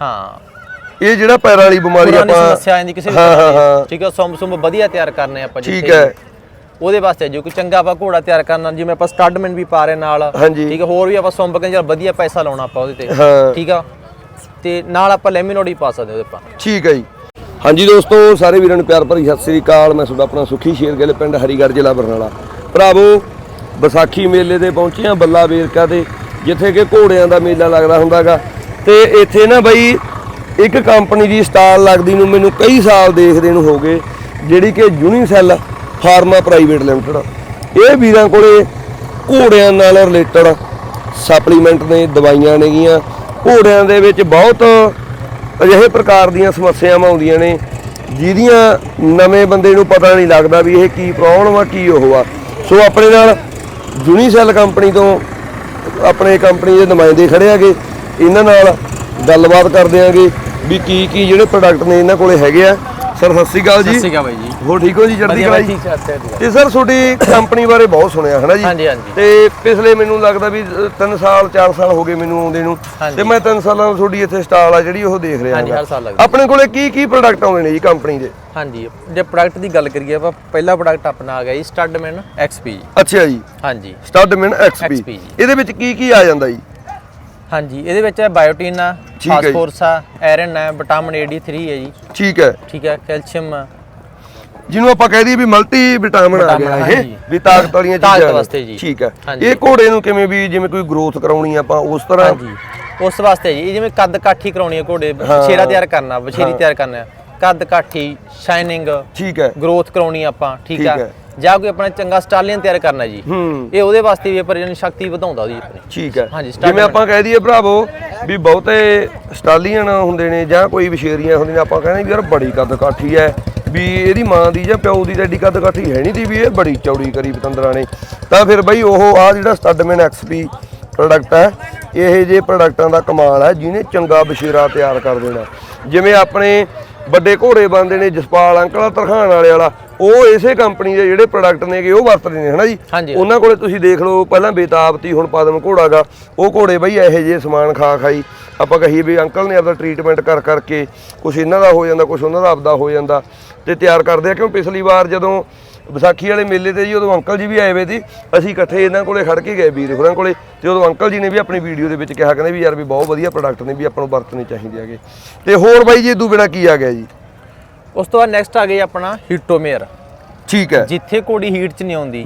ਹਾਂ। ਇਹ ਜਿਹੜਾ ਪੈਰਾਂ ਵਾਲੀ ਬਿਮਾਰੀ ਪੁਰਾਣੀ ਆਪਾਂ ਸਮੱਸਿਆ ਆਂਦੀ ਕਿਸੇ ਵੀ ਹਾਂ, ਤਰ੍ਹਾਂ ਹਾਂ, ਦੀ ਹਾਂ। ਠੀਕ ਹੈ ਸੁੰਬ ਸੁੰਬ ਵਧੀਆ ਤਿਆਰ ਕਰਨੇ ਆਪਾਂ ਠੀਕ ਜਿੱਥੇ ਹੈ। ਉਹਦੇ ਵਾਸਤੇ ਜੋ ਕੋਈ ਚੰਗਾ ਆਪਾਂ ਘੋੜਾ ਤਿਆਰ ਕਰਨਾ ਜਿਵੇਂ ਆਪਾਂ ਸਟੱਡਮੈਨ ਵੀ ਪਾ ਰਹੇ ਨਾਲ। ਹਾਂਜੀ। ਠੀਕ ਹੈ ਹੋਰ ਵੀ ਆਪਾਂ ਸੁੰਬ ਕੇ ਚੱਲ ਵਧੀਆ ਪੈਸਾ ਲਾਉਣਾ ਆਪਾਂ ਉਹਦੇ ਤੇ। ਹਾਂ। ਠੀਕ ਆ? ਤੇ ਨਾਲ ਆਪਾਂ ਲੈਮੀਨੋਡ ਵੀ ਪਾ ਸਕਦੇ ਉਹਦੇ ਆਪਾਂ। ਠੀਕ ਹੈ ਜੀ। ਹਾਂਜੀ ਦੋਸਤੋ ਸਾਰੇ ਵੀਰਾਂ ਨੂੰ ਪਿਆਰ ਭਰੀ ਸਤਿ ਸ੍ਰੀ ਅਕਾਲ। ਮੈਂ ਤੁਹਾਡਾ ਆਪਣਾ ਸੁਖੀ ਸ਼ੇਰਗਿੱਲ ਪਿੰਡ ਹਰੀਗੜ੍ਹ ਜ਼ਿਲ੍ਹਾ ਬਰਨਾਲਾ। ਭਰਾਵੋ ਵਿਸਾਖੀ ਮੇਲੇ ਤੇ ਪਹੁੰਚੇ ਹਾਂ ਬੱਲਾ ਵੇਰਕਾ ਤੇ ਜਿੱਥੇ ਕਿ ਘੋੜਿਆਂ ਦਾ ਮੇਲਾ ਲੱਗਦਾ ਹੁੰਦਾਗਾ। ਤੇ ਇੱਥੇ ਨਾ ਬਈ ਇੱਕ ਕੰਪਨੀ ਦੀ ਸਟਾਲ ਲੱਗਦੀ ਨੂੰ ਮੈਨੂੰ ਕਈ ਸਾਲ ਦੇਖਦੇ ਨੂੰ ਹੋ ਗਏ, ਜਿਹੜੀ ਕਿ ਯੂਨੀਸੈਲ ਫਾਰਮਾ ਪ੍ਰਾਈਵੇਟ ਲਿਮਟਿਡ ਇਹ ਵੀਰਾਂ ਕੋਲੇ ਘੋੜਿਆਂ ਨਾਲ ਰਿਲੇਟਡ ਸਪਲੀਮੈਂਟ ਨੇ, ਦਵਾਈਆਂ ਨੇਗੀਆਂ। ਘੋੜਿਆਂ ਦੇ ਵਿੱਚ ਬਹੁਤ ਅਜਿਹੇ ਪ੍ਰਕਾਰ ਦੀਆਂ ਸਮੱਸਿਆਵਾਂ ਆਉਂਦੀਆਂ ਨੇ, ਜਿਹਦੀਆਂ ਨਵੇਂ ਬੰਦੇ ਨੂੰ ਪਤਾ ਨਹੀਂ ਲੱਗਦਾ ਵੀ ਇਹ ਕੀ ਪ੍ਰੋਬਲਮ ਆ, ਕੀ ਉਹ ਆ। ਸੋ ਆਪਣੇ ਨਾਲ ਯੂਨੀਸੈਲ ਕੰਪਨੀ ਤੋਂ ਆਪਣੇ ਕੰਪਨੀ ਦੇ ਨੁਮਾਇੰਦੇ ਖੜੇ ਹੈਗੇ। ਇਹਨਾਂ ਨਾਲ ਗੱਲਬਾਤ ਕਰਦੇ ਆਂਗੇ ਵੀ ਕੀ ਕੀ ਜਿਹੜੇ ਪ੍ਰੋਡਕਟ ਨੇ ਇਹਨਾਂ ਕੋਲੇ ਹੈਗੇ ਆ। ਸਰ ਸਤਿ ਸ਼੍ਰੀ ਅਕਾਲ ਜੀ। ਸਤਿ ਸ਼੍ਰੀ ਅਕਾਲ ਬਾਈ ਜੀ। ਹੋਰ ਠੀਕ ਹੋ ਜੀ ਚੜ੍ਹਦੀ ਕਲਾ ਜੀ। ਹੈ ਤੇ ਸਰ ਤੁਹਾਡੀ ਕੰਪਨੀ ਬਾਰੇ ਬਹੁਤ ਸੁਣਿਆ ਹੈ ਨਾ ਜੀ? ਹਾਂਜੀ, ਹਾਂਜੀ। ਤੇ ਪਿਛਲੇ ਮੈਨੂੰ ਲੱਗਦਾ ਵੀ 3 ਸਾਲ 4 ਸਾਲ ਹੋ ਗਏ ਮੈਨੂੰ ਆਉਂਦੇ ਨੂੰ। ਤੇ ਮੈਂ 3 ਸਾਲਾਂ ਤੋਂ ਤੁਹਾਡੀ ਇੱਥੇ ਸਟਾਲ ਆ ਜਿਹੜੀ ਉਹ ਦੇਖ ਰਿਹਾ ਹਾਂਜੀ, ਹੈਗਾ। ਹਰ ਸਾਲ ਲੱਗਦਾ। ਆਪਣੇ ਕੋਲੇ ਕੀ ਕੀ ਪ੍ਰੋਡਕਟ ਆਉਂਦੇ ਨੇ ਜੀ ਕੰਪਨੀ ਦੇ? ਹਾਂਜੀ ਜੇ ਪ੍ਰੋਡਕਟ ਦੀ ਗੱਲ ਕਰੀਏ ਆਪਾਂ ਪਹਿਲਾ ਪ੍ਰੋਡਕਟ ਆਪਣਾ ਆ ਗਿਆ ਜੀ ਸਟੱਡਮੈਨ XP ਅੱਛਾ ਜੀ। ਹਾਂਜੀ। ਸਟੱਡਮੈਨ ਜੀ। ਇਹਦੇ ਵਿੱਚ ਕੀ ਕੀ ਆ ਜਾਂਦਾ ਜੀ? ਹਾਂਜੀ ਇਹਦੇ ਵਿੱਚ ਬਾਇਓਟਿਨ ਆ ਠੀਕ ਹੈ ਜੀ। ਫਾਸਫੋਰਸ ਆ ਆਇਰਨ ਹੈ ਵਿਟਾਮਿਨ AD3 ਹੈ ਜੀ ਠੀਕ ਹੈ ਠੀਕ ਹੈ ਕੈਲਸ਼ੀਅਮ ਜਿਹਨੂੰ ਆਪਾਂ ਕਹਿ ਦਈਏ ਵੀ ਮਲਟੀ ਵਿਟਾਮਿਨ ਆ ਵਿਟਾਮਿਨ, ਗਿਆ ਇਹ ਹਾਂਜੀ। ਵੀ ਤਾਕਤ ਵਾਲੀਆਂ ਤਾਕਤ ਚੀਜ਼ਾਂ ਨੇ। ਵਾਸਤੇ ਜੀ। ਠੀਕ ਹੈ ਹਾਂਜੀ। ਇਹ ਘੋੜੇ ਨੂੰ ਕਿਵੇਂ ਵੀ ਜਿਵੇਂ ਕੋਈ ਗਰੋਥ ਕਰਾਉਣੀ ਆਪਾਂ ਉਸ ਤਰ੍ਹਾਂ ਹਾਂਜੀ ਉਸ ਵਾਸਤੇ ਜੀ ਇਹ ਜਿਵੇਂ ਕੱਦ ਕਾਠੀ ਕਰਾਉਣੀ ਹੈ ਘੋੜੇ ਬਛੇਰਾ ਤਿਆਰ ਕਰਨਾ ਬਛੇਰੀ ਤਿਆਰ ਕਰਨਾ ਹੈ। ਕੱਦ ਕਾਠੀ ਸ਼ਾਈਨਿੰਗ ਠੀਕ ਹੈ ਗਰੋਥ ਕਰਾਉਣੀ ਆਪਾਂ ਠੀਕ ਠੀਕ ਆ ਹੈ। ਜਾਂ ਕੋਈ ਆਪਣਾ ਚੰਗਾ ਸਟਾਲੀਅਨ ਤਿਆਰ ਕਰਨਾ ਜੀ। ਇਹ ਉਹਦੇ ਵਾਸਤੇ ਵੀ ਇਹ ਪ੍ਰਜਨਨ ਸ਼ਕਤੀ ਵਧਾਉਂਦਾ ਉਹਦੀ ਆਪਣੀ। ਠੀਕ ਹੈ। ਹਾਂਜੀ, ਜਿਵੇਂ ਆਪਾਂ ਕਹਿ ਦਈਏ ਭਰਾਵੋ ਵੀ ਬਹੁਤੇ ਸਟਾਲੀਅਨ ਹੁੰਦੇ ਨੇ ਜਾਂ ਕੋਈ ਵਿਸ਼ੇਰੀਆਂ ਹੁੰਦੀਆਂ ਨੇ ਆਪਾਂ ਕਹਿੰਦੇ ਵੀ ਯਾਰ ਬੜੀ ਕੱਦ ਕਾਠੀ ਹੈ ਵੀ ਇਹਦੀ ਮਾਂ ਦੀ ਜਾਂ ਪਿਓ ਦੀ ਤਾਂ ਐਡੀ ਕੱਦ ਕਾਠੀ ਹੈ ਨਹੀਂ ਦੀ ਵੀ ਇਹ ਬੜੀ ਚੌੜੀ ਕਰੀ ਪਤੰਦਰਾਂ ਨੇ। ਤਾਂ ਫਿਰ ਬਈ ਉਹ ਆ ਜਿਹੜਾ ਸਟੱਡਮੈਨ ਐਕਸਪੀ ਪ੍ਰੋਡਕਟ ਹੈ ਇਹ ਜੇ ਪ੍ਰੋਡਕਟਾਂ ਦਾ ਕਮਾਲ ਹੈ ਜਿਹਨੇ ਚੰਗਾ ਬਸ਼ੇਰਾ ਤਿਆਰ ਕਰ ਦੇਣਾ। ਜਿਵੇਂ ਆਪਣੇ ਵੱਡੇ ਘੋੜੇ ਬੰਦੇ ਨੇ ਜਸਪਾਲ ਅੰਕਲ ਤਰਖਾਨ ਵਾਲੇ ਵਾਲਾ ਉਹ ਇਸੇ ਕੰਪਨੀ ਦੇ ਜਿਹੜੇ ਪ੍ਰੋਡਕਟ ਨੇਗੇ ਉਹ ਵਰਤਦੇ ਨੇ ਹਨਾ ਜੀ। ਉਹਨਾਂ ਕੋਲੇ ਤੁਸੀਂ ਦੇਖ ਲਓ ਪਹਿਲਾਂ ਬੇਤਾਬਤੀ ਹੁਣ ਪਦਮ ਘੋੜਾਗਾ ਉਹ ਘੋੜੇ ਬਈ ਇਹੋ ਜਿਹੇ ਸਮਾਨ ਖਾ ਖਾਈ ਆਪਾਂ ਕਹੀਏ ਵੀ ਅੰਕਲ ਨੇ ਆਪਦਾ ਟ੍ਰੀਟਮੈਂਟ ਕਰ ਕਰਕੇ ਕੁਝ ਇਹਨਾਂ ਦਾ ਹੋ ਜਾਂਦਾ ਕੁਝ ਉਹਨਾਂ ਦਾ ਆਪਦਾ ਹੋ ਜਾਂਦਾ ਤੇ ਤਿਆਰ ਕਰਦੇ ਆ ਕਿਉਂ ਪਿਛਲੀ ਵਾਰ ਜਦੋਂ ਵਿਸਾਖੀ ਵਾਲੇ ਮੇਲੇ ਤੇ ਜੀ ਉਦੋਂ ਅੰਕਲ ਜੀ ਵੀ ਆਏ ਵੇ ਸੀ ਅਸੀਂ ਇਕੱਠੇ ਇਹਨਾਂ ਕੋਲੇ ਖੜ ਕੇ ਗਏ ਵੀਰ ਹੋਰਾਂ ਕੋਲੇ ਤੇ ਉਦੋਂ ਅੰਕਲ ਜੀ ਨੇ ਵੀ ਆਪਣੀ ਵੀਡੀਓ ਦੇ ਵਿੱਚ ਕਿਹਾ ਕਹਿੰਦੇ ਵੀ ਯਾਰ ਵੀ ਬਹੁਤ ਵਧੀਆ ਪ੍ਰੋਡਕਟ ਨੇ ਵੀ ਆਪਾਂ ਨੂੰ ਵਰਤਣੇ ਚਾਹੀਦੇ ਹੈਗੇ। ਤੇ ਹੋਰ ਬਾਈ ਜੀ ਇਦੋਂ ਬਿਨਾ ਕੀ ਆ ਗਿਆ ਜੀ? ਉਸ ਤੋਂ ਬਾਅਦ ਨੈਕਸਟ ਆ ਗਈ ਆਪਣਾ ਹੀਟੋਮੇਅਰ। ਠੀਕ ਹੈ। ਜਿੱਥੇ ਘੋੜੀ ਹੀਟ 'ਚ ਨਹੀਂ ਆਉਂਦੀ।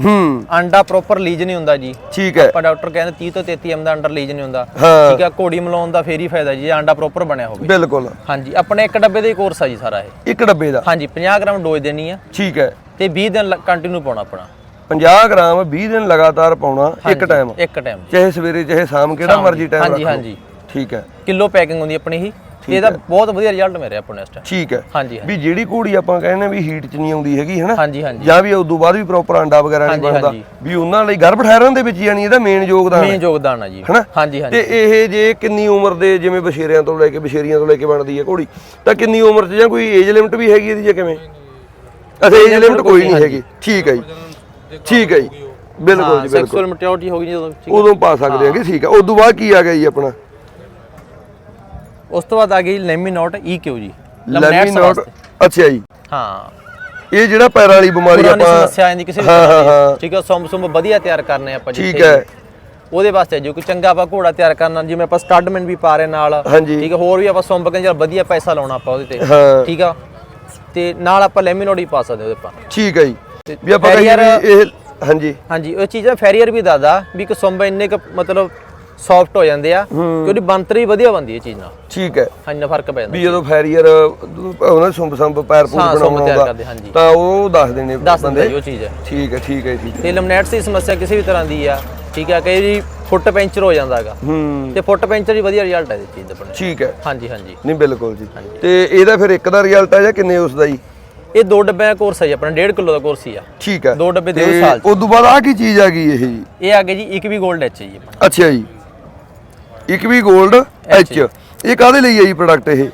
ਅੰਡਾ ਪ੍ਰੋਪਰ ਲੀਜ ਨਹੀਂ ਹੁੰਦਾ ਜੀ। ਠੀਕ ਹੈ। ਆਪਾਂ ਡਾਕਟਰ ਕਹਿੰਦੇ 30 ਤੋਂ 33 ਐਮ ਦਾ ਅੰਡਰ ਲੀਜ ਨਹੀਂ ਹੁੰਦਾ। ਠੀਕ ਹੈ ਘੋੜੀ ਮਲਾਉਣ ਦਾ ਫੇਰ ਹੀ ਫਾਇਦਾ ਜੀ ਜੇ ਅੰਡਾ ਪ੍ਰੋਪਰ ਬਣਿਆ ਹੋਵੇ। ਬਿਲਕੁਲ। ਹਾਂਜੀ ਆਪਣੇ ਇੱਕ ਡੱਬੇ ਦਾ ਹੀ ਕੋਰਸ ਆ ਜੀ ਸਾਰਾ ਇਹ। ਇੱਕ ਡੱਬੇ ਦਾ? ਹਾਂਜੀ 50 ਗ੍ਰਾਮ ਡੋਜ਼ ਦੇਣੀ ਆ। ਠੀਕ ਹੈ। ਤੇ 20 ਦਿਨ ਕੰਟੀਨਿਊ ਪਾਉਣਾ ਆਪਣਾ। 50 ਗ੍ਰਾਮ 20 ਦਿਨ ਲਗਾਤਾਰ ਪਾਉਣਾ ਇੱਕ ਟਾਈਮ ਇੱਕ ਟਾਈਮ ਚਾਹੇ ਸਵੇਰੇ ਚਾਹੇ ਸ਼ਾਮ ਕਿਹੜਾ ਮਰਜ਼ੀ। ਟਾਈਮ ਹਾਂਜੀ, ਹਾਂਜੀ। ਠੀਕ ਹੈ। ਕਿਲੋ ਪੈਕਿੰਗ ਹੁੰਦੀ ਆਪਣੀ ਹੀ। ਇਹਦਾ ਬਹੁਤ ਵਧੀਆ ਰਿਜ਼ਲਟ ਮਿਲਿਆ ਆਪਾਂ ਨੂੰ ਇਸ ਟਾਈਮ ਠੀਕ ਹੈ। ਹਾਂਜੀ ਵੀ ਜਿਹੜੀ ਘੋੜੀ ਆਪਾਂ ਕਹਿੰਦੇ ਵੀ ਹੀਟ 'ਚ ਨਹੀਂ ਆਉਂਦੀ ਹੈਗੀ ਹੈਨਾ? ਹਾਂਜੀ ਹਾਂਜੀ। ਜਾਂ ਵੀ ਉਸ ਤੋਂ ਬਾਅਦ ਵੀ ਪ੍ਰੋਪਰ ਅੰਡਾ ਵਗੈਰਾ ਨਹੀਂ ਬਣਦਾ। ਵੀ ਉਹਨਾਂ ਲਈ ਗਰਭ ਠਹਿਰਨ ਦੇ ਵਿੱਚ ਯਾਨੀ ਇਹਦਾ ਮੇਨ ਯੋਗਦਾਨ ਮੇਨ ਯੋਗਦਾਨ ਆ ਜੀ। ਹੈਨਾ? ਹਾਂਜੀ ਹਾਂਜੀ। ਤੇ ਇਹ ਜੇ ਕਿੰਨੀ ਉਮਰ ਦੇ ਜਿਵੇਂ ਬਸ਼ੇਰਿਆਂ ਤੋਂ ਲੈ ਕੇ ਬਸ਼ੇਰੀਆਂ ਤੋਂ ਲੈ ਕੇ ਬਣਦੀ ਹੈ ਘੋੜੀ ਤਾਂ ਕਿੰਨੀ ਉਮਰ 'ਚ ਜਾਂ ਕੋਈ ਏਜ ਲਿਮਟ ਵੀ ਹੈਗੀ ਇਹਦੀ ਜਾਂ ਕਿਵੇਂ? ਅੱਛਾ ਏਜ ਲਿਮਟ ਕੋਈ ਨਹੀਂ ਹੈਗੀ। ਠੀਕ ਹੈ ਜੀ। ਠੀਕ ਹੈ ਜੀ। ਬਿਲਕੁਲ ਜੀ ਬਿਲਕੁਲ। ਸੈਕਸੁਅਲ ਮੈਚੁਰਿਟੀ ਹੋ ਗਈ ਜਦੋਂ ਠੀਕ ਹੈ। ਉਦੋਂ ਪਾ ਸਕਦੇ ਹੈਗੇ ਠੀਕ ਹੈ। ਉਸ ਤੋਂ ਬਾਅਦ ਕੀ ਆ ਗਿਆ ਜੀ ਆਪਣਾ? ਉਸ ਤੋਂ ਬਾਅਦ ਆ ਗਈ ਲੈਮੀਨੋਟ ਈਕਿਊ ਜੀ। ਲੈਮੀ ਲੈਮਨੇਟਸ ਨੋਟ ਵਾਸਤੇ। ਅੱਛਾ ਜੀ। ਹਾਂ। ਇਹ ਜਿਹੜਾ ਪੈਰਾਂ ਵਾਲੀ ਬਿਮਾਰੀ ਪੁਰਾਣੀ ਆਪਾਂ ਸਮੱਸਿਆ ਆਂਦੀ ਕਿਸੇ ਵੀ ਹਾਂ, ਤਰ੍ਹਾਂ ਹਾਂ, ਹਾਂ। ਦੀ ਠੀਕ ਹੈ ਸੁੰਬ ਸੁੰਬ ਵਧੀਆ ਤਿਆਰ ਕਰਨੇ ਆਪਾਂ ਠੀਕ ਹੈ। ਉਹਦੇ ਵਾਸਤੇ ਜੋ ਕੋਈ ਚੰਗਾ ਆਪਾਂ ਘੋੜਾ ਤਿਆਰ ਕਰਨਾ ਜਿਵੇਂ ਆਪਾਂ ਸਟੱਡਮੈਨ ਵੀ ਪਾ ਰਹੇ ਨਾਲ। ਹਾਂਜੀ। ਠੀਕ ਹੈ ਹੋਰ ਵੀ ਆਪਾਂ ਸੁੰਬ ਕੇ ਚੱਲ ਵਧੀਆ ਪੈਸਾ ਲਾਉਣਾ ਆਪਾਂ ਉਹਦੇ ਤੇ। ਹਾਂ। ਠੀਕ ਆ? ਤੇ ਨਾਲ ਆਪਾਂ ਲੈਮੀਨੋਡ ਵੀ ਪਾ ਸਕਦੇ ਉਹਦੇ ਆਪਾਂ। ਠੀਕ ਹੈ ਜੀ। ਵੀ ਆਪਾਂ ਕਹੀਏ barrier- ਵੀ ਇਹ ਹਾਂਜੀ। ਹਾਂਜੀ ਉਹ ਚੀਜ਼ਾਂ ਫੈਰੀਅਰ ਵੀ ਦੱਸਦਾ ਵੀ ਇੱਕ ਸੁੰਬ ਇੰਨੇ ਕੁ ਮਤਲਬ ਸੌਫਟ ਹੋ ਜਾਂਦੇ ਆ ਕਿ ਉਹਦੀ ਬਣਤਰ ਹੀ ਵਧੀਆ ਬਣਦੀ ਹੈ ਚੀਜ਼ ਨਾਲ। ਠੀਕ ਹੈ। ਹਾਂ ਇੰਨਾ ਫ਼ਰਕ ਪੈ ਜਾਂਦਾ ਵੀ ਜਦੋਂ ਫੈਰੀਅਰ ਉਹਨਾਂ ਦੇ ਸੁੰਬ ਸੰਬ ਪੈਰ ਪੂਰ ਹਾਂ, ਹਾਂਜੀ। ਤਾਂ ਉਹ ਦੱਸ ਦੇਣੇ ਜੀ ਉਹ ਚੀਜ਼। ਹੈ ਠੀਕ ਹੈ ਠੀਕ ਹੈ ਠੀਕ ਹੈ। ਤੇ ਲਮਨੈਟਸ ਦੀ ਸਮੱਸਿਆ ਕਿਸੇ ਵੀ ਤਰ੍ਹਾਂ ਦੀ ਆ ਠੀਕ ਆ ਕਈ ਵਾਰੀ ਫੁੱਟ ਪੈਂਚਰ ਹੋ ਜਾਂਦਾ ਹੈਗਾ। ਹੂੰ। ਤੇ ਫੁੱਟ ਪੈਂਚਰ ਹੀ ਵਧੀਆ ਰਿਜ਼ਲਟ ਹੈ ਇਸ ਚੀਜ਼ ਦਾ ਆਪਣੇ ਠੀਕ ਹੈ। ਹਾਂਜੀ ਹਾਂਜੀ। ਨਹੀਂ ਬਿਲਕੁਲ ਜੀ। ਤੇ ਇਹਦਾ ਫਿਰ ਇੱਕ ਦਾ ਰਿਜ਼ਲਟ ਹੈ ਜਾਂ ਕਿੰਨੇ ਉਸ ਦਾ ਜੀ? ਇਹ ਦੋ ਡੱਬਿਆਂ ਦਾ ਕੋਰਸ ਹੈ ਜੀ ਆਪਣਾ 1.5 ਕਿਲੋ ਦਾ ਕੋਰਸ ਹੀ ਆ। ਠੀਕ ਹੈ। ਦੋ ਡੱਬੇ ਤੇ ਸਾਲ। ਉਸ ਤੋਂ ਬਾਅਦ ਆ ਕੀ ਚੀਜ਼ ਆ ਗਈ ਇਹ ਜੀ? ਇਹ ਆ ਗਏ ਜੀ ਇੱਕ ਵੀ 골ਡ ਐਚ ਜੀ ਅੱਛਾ ਜੀ। ਇੱਕ ਵੀ 골ਡ ਐਚ ਇਹ ਕਾਦੇ ਲਈ ਹੈ ਜੀ ਪ੍ਰੋਡਕਟ ਇਹ?